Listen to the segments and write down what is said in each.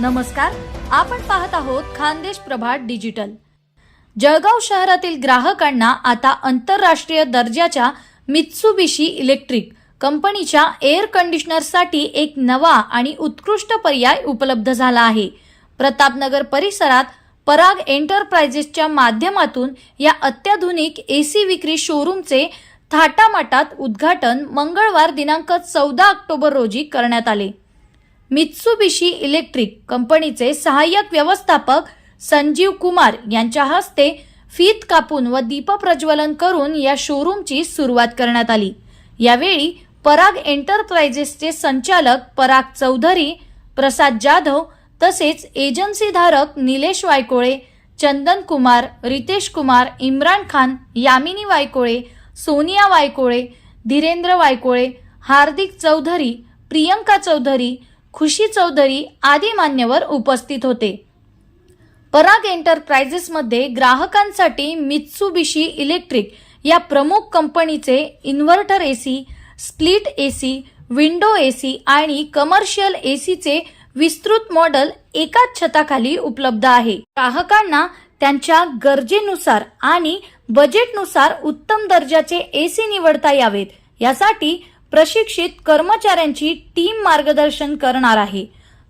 नमस्कार आपण पाहत आहोत खानदेश प्रभात डिजिटल. जळगाव शहरातील ग्राहकांना आता आंतरराष्ट्रीय दर्जाच्या मित्सुबिशी इलेक्ट्रिक कंपनीच्या एअर कंडिशनरसाठी एक नवा आणि उत्कृष्ट पर्याय उपलब्ध झाला आहे. प्रतापनगर परिसरात पराग एंटरप्राइजेसच्या माध्यमातून या अत्याधुनिक एसी विक्री शोरूमचे थाटामाटात उद्घाटन मंगळवार दिनांक चौदा ऑक्टोबर रोजी करण्यात आले. मित्सुबिशी इलेक्ट्रिक कंपनीचे सहाय्यक व्यवस्थापक संजीव कुमार यांच्या हस्ते फीत कापून व दीप प्रज्वलन करून या शोरूमची सुरुवात करण्यात आली. यावेळी पराग एंटरप्राइजेसचे संचालक पराग चौधरी प्रसाद जाधव तसेच एजन्सीधारक निलेश वायकोळे चंदन कुमार रितेश कुमार इम्रान खान यामिनी वायकोळे सोनिया वायकोळे धीरेंद्र वायकोळे हार्दिक चौधरी प्रियंका चौधरी खुशी चौधरी आदी मान्यवर उपस्थित होते. पराग एंटरप्राइजेसमध्ये ग्राहकांसाठी मित्सुबिशी इलेक्ट्रिक या प्रमुख कंपनीचे inverter AC split AC window AC आणि कमर्शियल एसीचे विस्तृत मॉडेल एकाच छताखाली उपलब्ध आहे. ग्राहकांना त्यांच्या गरजेनुसार आणि बजेटनुसार उत्तम दर्जाचे एसी निवडता यावेत. यासाठी प्रशिक्षित कर्मचाऱ्यांची टीम मार्गदर्शन करणार आहे.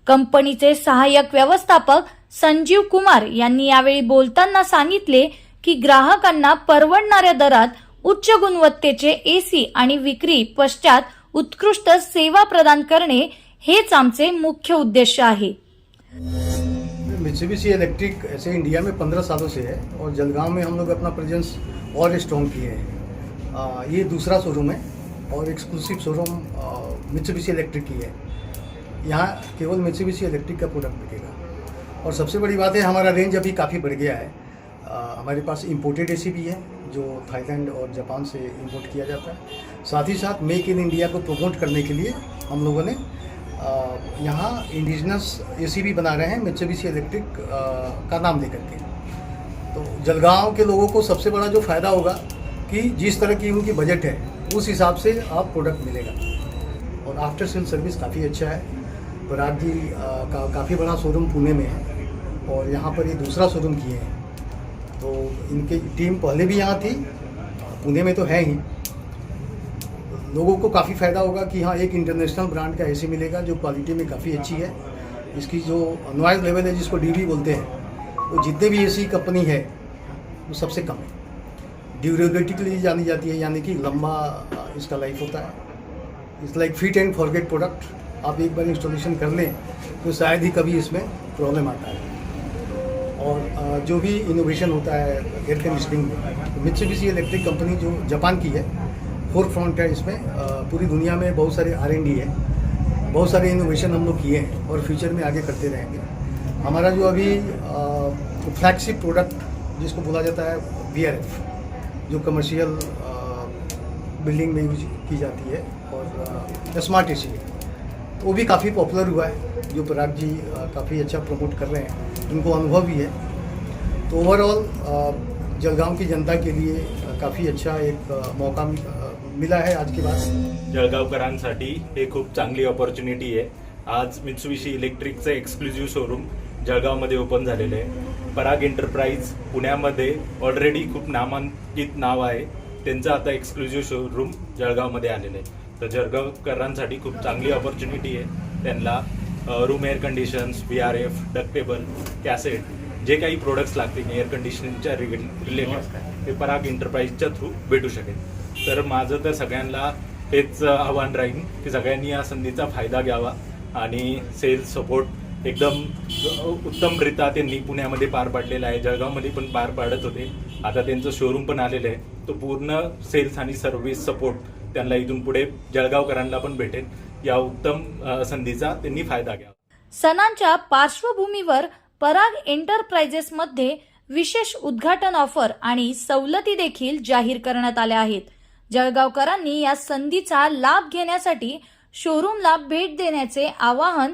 कंपनीचे सहाय्यक व्यवस्थापक संजीव कुमार यांनी यावेळी बोलताना सांगितले की ग्राहकांना परवडणाऱ्या दरात उच्च गुणवत्तेचे एसी आणि विक्री पश्चात उत्कृष्ट सेवा प्रदान करणे हेच आमचे मुख्य उद्देश आहे. मित्सुबिशी इलेक्ट्रिक ऐसे इंडिया में पंद्रह सालों से है और जलगांव में हम लोग अपना प्रेजेंस और स्ट्रॉन्ग किए हैं। ये दूसरा शोरूम है। और एक्सक्लूसिव शोरूम मित्सुबिशी इलेक्ट्रिक की है। यहाँ केवल मित्सुबिशी इलेक्ट्रिक का प्रोडक्ट बिकेगा। और सबसे बड़ी बात है हमारा रेंज अभी काफ़ी बढ़ गया है। आ, हमारे पास इम्पोर्टेड एसी भी है जो थाईलैंड और जापान से इम्पोर्ट किया जाता है। साथ ही साथ मेक इन इंडिया को प्रमोट करने के लिए हम लोगों ने यहाँ इंडिजिनस एसी भी बना रहे हैं मित्सुबिशी इलेक्ट्रिक का नाम लेकर के। तो जलगांव के लोगों को सबसे बड़ा जो फ़ायदा होगा कि जिस तरह की उनकी बजट है उस हिसाब से आप प्रोडक्ट मिलेगा। और आफ्टर सेल सर्विस काफ़ी अच्छा है। पराग जी का, काफ़ी बड़ा शोरूम पुणे में है। और यहाँ पर ये दूसरा शोरूम किए हैं। तो इनकी टीम पहले भी यहाँ थी, पुणे में तो है ही। लोगों को काफ़ी फ़ायदा होगा कि हाँ एक इंटरनेशनल ब्रांड का एसी मिलेगा जो क्वालिटी में काफ़ी अच्छी है। इसकी जो नॉइज़ लेवल है, जिसको डीवी बोलते हैं, वो जितने भी एसी कंपनी है, वो सबसे कम है। ड्यूरेबिलिटी जानी जाती है, यानी कि लंबा इसका लाइफ होता है। It's like fit and forget product आप एक बार इंस्टॉलेशन कर लें तो शायद ही कभी इसमें प्रॉब्लम आता है। और जो भी इनोवेशन होता है एयर कंडीशनिंग में मित्सुबिशी इलेक्ट्रिक कंपनी जो जापान की है फोर फ्रंट है इसमें। पूरी दुनिया में बहुत सारे आरएनडी है। बहुत सारे इनोवेशन हम लोग किए हैं और फ्यूचर में आगे करते रहेंगे। हमारा जो अभी फ्लैगशिप प्रोडक्ट जिसको बोला जाता है वी जो कमर्शियल बिल्डिंग में यूज की जाती है और स्मार्ट ए सी वो भी काफ़ी पॉपुलर हुआ है जो पराग जी काफ़ी अच्छा प्रमोट कर रहे हैं। उनको अनुभव भी है। तो ओवरऑल जलगांव की जनता के लिए काफ़ी अच्छा एक मौका मिला है आज के बाद। जळगावकरांसाठी हे खूप चांगली ऑपॉर्च्युनिटी आहे. आज मित्सुविशी इलेक्ट्रिकचं एक्सक्लुझिव्ह शोरूम जळगावमध्ये ओपन झालेलं आहे. पराग एंटरप्राइज पुण्यामध्ये ऑलरेडी खूप नामांकित नाव आहे. त्यांचं आता एक्सक्लुझिव्ह शोरूम जळगावमध्ये आलेलं आहे. तर जळगावकरांसाठी खूप चांगली ऑपॉर्च्युनिटी आहे. त्यांना room air conditions B R F ductable cassette जे काही प्रोडक्ट्स लागतील एअर कंडिशनिंगच्या रिलेटेड ते पराग एंटरप्राइजच्या थ्रू भेटू शकेल. तर माझं तर सगळ्यांना हेच आव्हान राहील की सगळ्यांनी या संधीचा फायदा घ्यावा आणि सेल्स सपोर्ट एकदम उत्तमरित्या त्यांनी पुण्यामध्ये पार पाडलेला आहे. जळगावमध्ये पण पार पाडत होते. आता त्यांचं शोरूम पण आलेलं आहे. तो पूर्ण सेल्स आणि सर्व्हिस सपोर्ट त्यांना इथून पुढे जळगावकरांना पण भेटेल. या उत्तम संधीचा त्यांनी फायदा घ्यावा. सणांच्या पार्श्वभूमीवर पराग एंटरप्राइजेसमध्ये विशेष उद्घाटन ऑफर आणि सवलती देखील जाहीर करण्यात आल्या आहेत. जळगावकरांनी या संधीचा लाभ घेण्यासाठी शोरूमला भेट देण्याचे आवाहन